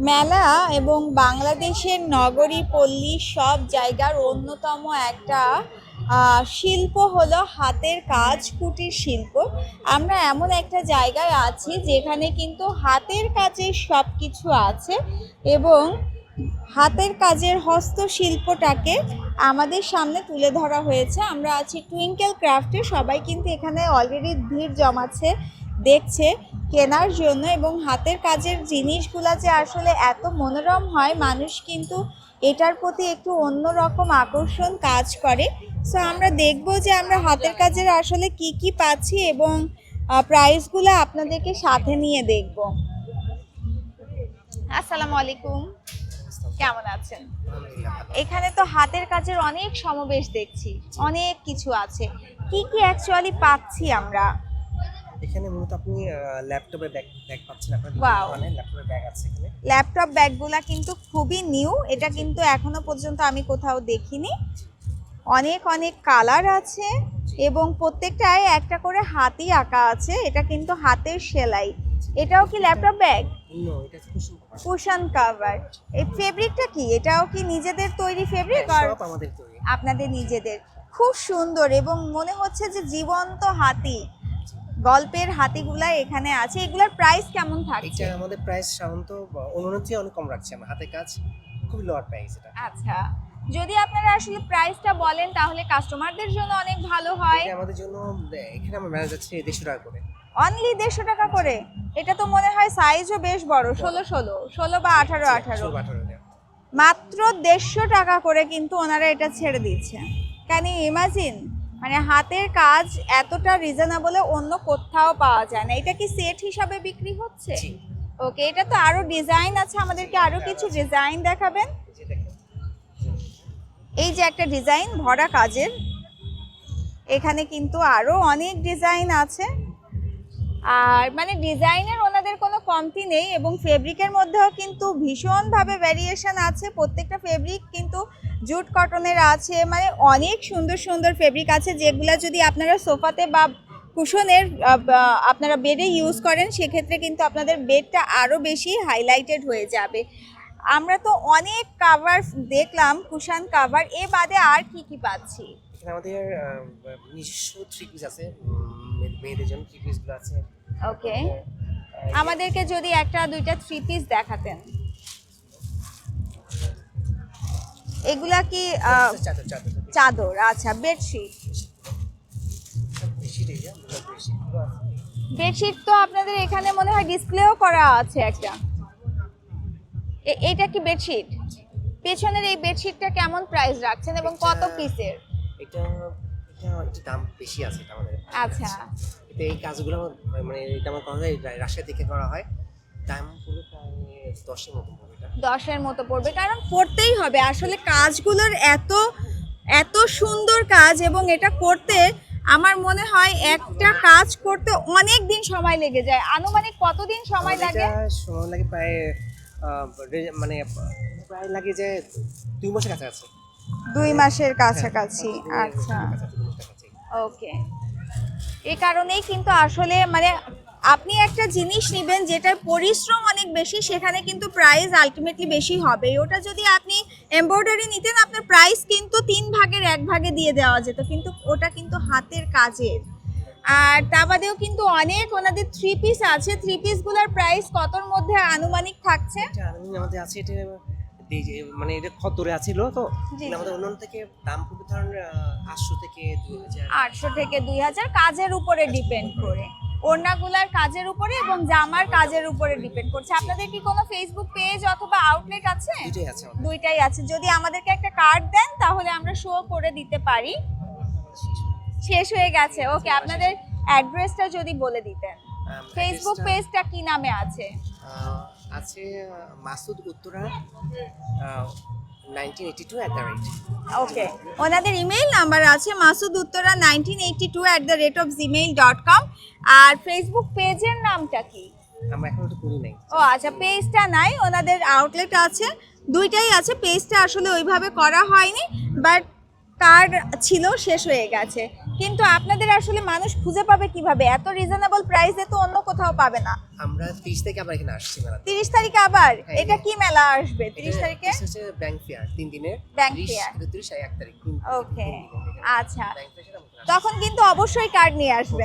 মেলা এবং বাংলাদেশের নগরী, পল্লী সব জায়গার অন্যতম একটা শিল্প হলো হাতের কাজ, কুটির শিল্প। আমরা এমন একটা জায়গায় আছি যেখানে কিন্তু হাতের কাজের সব কিছু আছে এবং হাতের কাজের হস্তশিল্পটাকে আমাদের সামনে তুলে ধরা হয়েছে। আমরা আছি টুইঙ্কেল ক্রাফটে সবাই কিন্তু এখানে অলরেডি ভিড় জমাচ্ছে, দেখছে। কেনার জন্য এবং হাতের কাজের জিনিসগুলো যে আসলে এত মনোরম হয়, মানুষ কিন্তু এটার প্রতি একটু অন্যরকম আকর্ষণ কাজ করে। সো আমরা দেখব যে আমরা হাতের কাজের আসলে কি কি পাচ্ছি এবং প্রাইসগুলো আপনাদেরকে সাথে নিয়ে দেখব। আসসালামু আলাইকুম। কেমন আছেন? এখানে তো হাতের কাজের অনেক সমাবেশ দেখছি, অনেক কিছু আছে। কি কি অ্যাকচুয়ালি পাচ্ছি আমরা? এখানে মূলত আপনি ল্যাপটপের ব্যাগ ব্যাগ পাচ্ছেন আপনার মানে ল্যাপটপের ব্যাগ আছে এখানে। ল্যাপটপ ব্যাগগুলা কিন্তু খুবই নিউ এটা কিন্তু এখনও পর্যন্ত আমি কোথাও দেখিনি। অনেক অনেক কালার আছে এবং প্রত্যেকটায় একটা করে হাতি আঁকা আছে এটা কিন্তু হাতের সেলাই। এটাও কি ল্যাপটপ ব্যাগ? নো এটা কুশন কভার এই ফেব্রিকটা কি? এটাও কি নিজেদের তৈরি ফেব্রিক আর আমাদের তৈরি। আপনাদের নিজেদের? খুব সুন্দর এবং মনে হচ্ছে যে জীবন্ত হাতি। গল্পের হাতিগুলা এখানে আছে। এগুলার প্রাইস কেমন থাকছে? এটা আমাদের প্রাইস সাধারণত অন্যান্য চেয়ে অনেক কম রাখছি আমরা হাতে কাজ। খুব লোয়ার প্রাইস এটা। আচ্ছা। যদি আপনারা আসলে প্রাইসটা বলেন তাহলে কাস্টমারদের জন্য অনেক ভালো হয়। এটা আমাদের জন্য এখানে আমরা ম্যানেজ যাচ্ছে দেড়শো টাকা করে। অনলি দেড়শো টাকা করে? এটা তো মনে হয় সাইজও বেশ বড় ষোলো ষোলো ষোলো বা আঠারো আঠারো। মাত্র দেড়শো টাকা করে কিন্তু ওনারা এটা ছেড়ে দিচ্ছে। ক্যান ইউ ইমাজিন মানে হাতের কাজ এতটা রিজনেবলে অন্য কোথাও পাওয়া যায় না। এটা কি সেট হিসাবে বিক্রি হচ্ছে? ওকে এটা তো আরও ডিজাইন আছে আমাদেরকে আরও কিছু ডিজাইন দেখাবেন। এই যে একটা ডিজাইন ভরা কাজের। এখানে কিন্তু আরও অনেক ডিজাইন আছে। আর মানে ডিজাইনের ওনাদের কোনো কমতি নেই এবং ফেব্রিকের মধ্যেও কিন্তু ভীষণভাবে ভ্যারিয়েশন আছে। প্রত্যেকটা ফেব্রিক কিন্তু জুট কটনের আছে। মানে অনেক সুন্দর সুন্দর ফেব্রিক আছে যেগুলো যদি আপনারা সোফাতে বা কুশনের আপনারা বেডে ইউজ করেন, সেক্ষেত্রে কিন্তু আপনাদের বেডটা আরও বেশি হাইলাইটেড হয়ে যাবে। আমরা তো অনেক কাভার দেখলাম, কুশান কাভার এ বাদে আর কি কি পাচ্ছি? আমাদের নিজস্ব থ্রি পিস আছে। মেয়েদের জন্য থ্রি পিসগুলো আছে। ওকে আমাদেরকে যদি একটা দুইটা থ্রি পিস দেখাতেন। এগুলা কি চাদর আচ্ছা বেডশিট। বেডশিট তো আপনাদের এখানে মনে হয় ডিসপ্লেও করা আছে একটা। এটা কি বেডশিট? পেছনের এই বেডশিটটা কেমন প্রাইস রাখছেন এবং কত পিসের এটা এটা একটু দাম বেশি আছে এটা আমাদের আচ্ছা। এটা এই কাজগুলো মানে এটা আমার করা হয় রাশিয়া থেকে করা হয়। দাম পুরো দশের মতো পড়বে দশের মতো পড়বে কারণ পড়তেই হবে। আসলে কাজগুলোর এত এত সুন্দর কাজ এবং এটা করতে আমার মনে হয় একটা কাজ করতে অনেক দিন সময় লেগে যায়। আনুমানিক কতদিন সময় লাগে? সময় লাগে প্রায় মানে প্রায় লাগে যে দুই মাসের কাছাকাছি। দুই মাসের হ্যাঁ, কাছাকাছি। আচ্ছা কাছাকাছি, দুই মাসের কাছাকাছি। ওকে। এই কারণেই কিন্তু আসলে মানে আপনি একটা জিনিস নেবেন যেটার পরিশ্রম অনেক বেশি, সেখানে কিন্তু প্রাইস আলটিমেটলি বেশি হবে। ওটা যদি আপনি এমব্রয়ডারি নিতেন, আপনার প্রাইস কিন্তু তিন ভাগের এক ভাগে দিয়ে দেওয়া যেত, কিন্তু ওটা কিন্তু হাতের কাজের। আর তা বাদেও কিন্তু অনেক ওনাদের থ্রি পিস আছে। থ্রি পিসগুলোর প্রাইস কতর মধ্যে আনুমানিক থাকছে? আমাদের আছে, এটা মানে এটা খদ্দরে আছিল তো আমাদের অন্যান্য থেকে দাম পড়বে ধরেন আটশো থেকে দুই হাজার। আটশো থেকে দুই হাজার কাজের উপরে ডিপেন্ড করে। ওড়নাগুলার কাজের উপরে এবং জামার কাজের উপরে ডিপেন্ড করছে। আপনাদের কি কোনো ফেসবুক পেজ অথবা আউটলেট আছে? দুইটাই আছে দুইটাই আছে। যদি আমাদেরকে একটা কার্ড দেন তাহলে আমরা শো করে দিতে পারি। শেষ হয়ে গেছে। ওকে আপনাদের অ্যাড্রেসটা যদি বলে দিতেন। ফেসবুক পেজটা কি নামে আছে? আছে মাসুদ উত্তরা ওকে ওনাদের ইমেইল নাম্বার আছে Masud Uttara nineteen two at the rate of Gmail dot com R Facebook পেজের নামটা কি? আমরা এখন তো করি নাই। ও আচ্ছা পেজটা নাই ওনাদের আউটলেট আছে। দুইটাই আছে পেজটা আসলে ওইভাবে করা হয়নি বাট কার্ড ছিল শেষ হয়ে গেছে। কিন্তু আপনাদের আসলে মানুষ খুঁজে পাবে কীভাবে? এত রিজনেবল প্রাইসে তো অন্য কোথাও পাবে না। আমরা তিরিশ থেকে আবার এখানে আসছি মেলা তিরিশ তারিখে আবার? হ্যাঁ, এটা কি মেলা আসবে? তিরিশ তারিখে? হচ্ছে ব্যাংক ফেয়ার তিন দিনের। একত্রিশ আর এক তারিখ ওকে। আচ্ছা। তখন কিন্তু অবশ্যই কার্ড নিয়ে আসবেন।